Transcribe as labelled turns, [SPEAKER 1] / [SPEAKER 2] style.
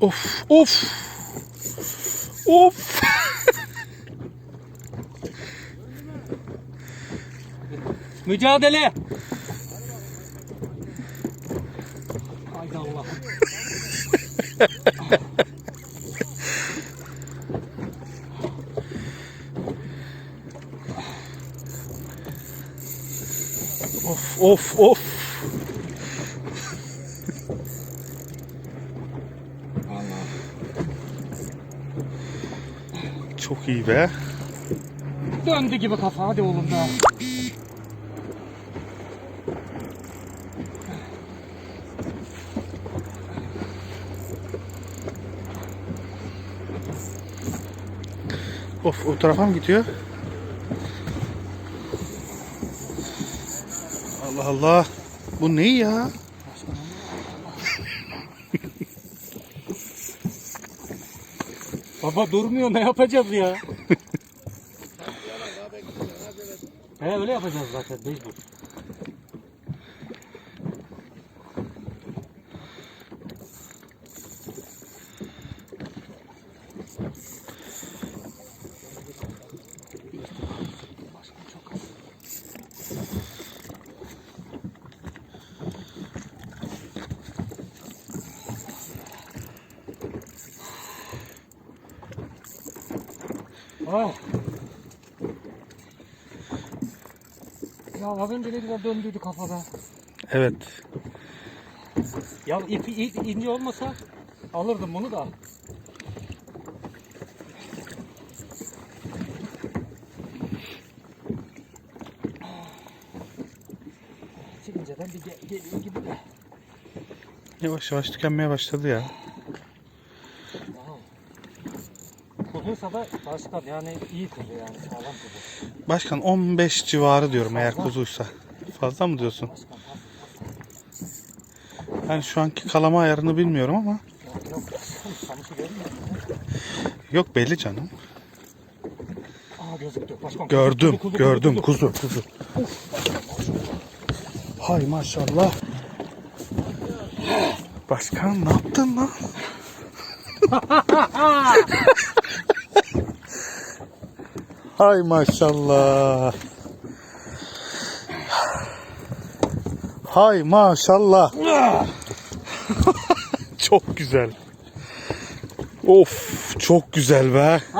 [SPEAKER 1] Of of. Of.
[SPEAKER 2] Mücadele. Haydi Allah.
[SPEAKER 1] Of of of. Çok iyi be.
[SPEAKER 2] Döndü gibi kafa hadi oğlum be.
[SPEAKER 1] Of o tarafa mı gidiyor? Allah Allah. Bu ne ya?
[SPEAKER 2] Baba durmuyor ne yapacağız ya? He öyle yapacağız zaten mecbur. Ah. Ya az önce ne güzel döndüydü kafada.
[SPEAKER 1] Evet.
[SPEAKER 2] Ya ipi ip, ince olmasa alırdım bunu da. Çıkıncadan bir ge- geliyor gibi de.
[SPEAKER 1] Yavaş yavaş tükenmeye başladı ya.
[SPEAKER 2] Kuzuysa da başkan yani iyi kuzu yani sağlam kuzu.
[SPEAKER 1] Başkan 15 civarı diyorum eğer kuzuysa. Fazla mı diyorsun?
[SPEAKER 2] Başkan.
[SPEAKER 1] Ben şu anki kalama ayarını bilmiyorum ama.
[SPEAKER 2] Yok yok. Kamışı görmüyor musun?
[SPEAKER 1] Yok belli canım.
[SPEAKER 2] Aa gözüktü. Başkan kuzu,
[SPEAKER 1] Gördüm,
[SPEAKER 2] kuzu, kuzu,
[SPEAKER 1] gördüm
[SPEAKER 2] kuzu.
[SPEAKER 1] kuzu, kuzu. Hay maşallah. Başkan ne yaptın lan? Hay maşallah. Hay maşallah. çok güzel. Of çok güzel be.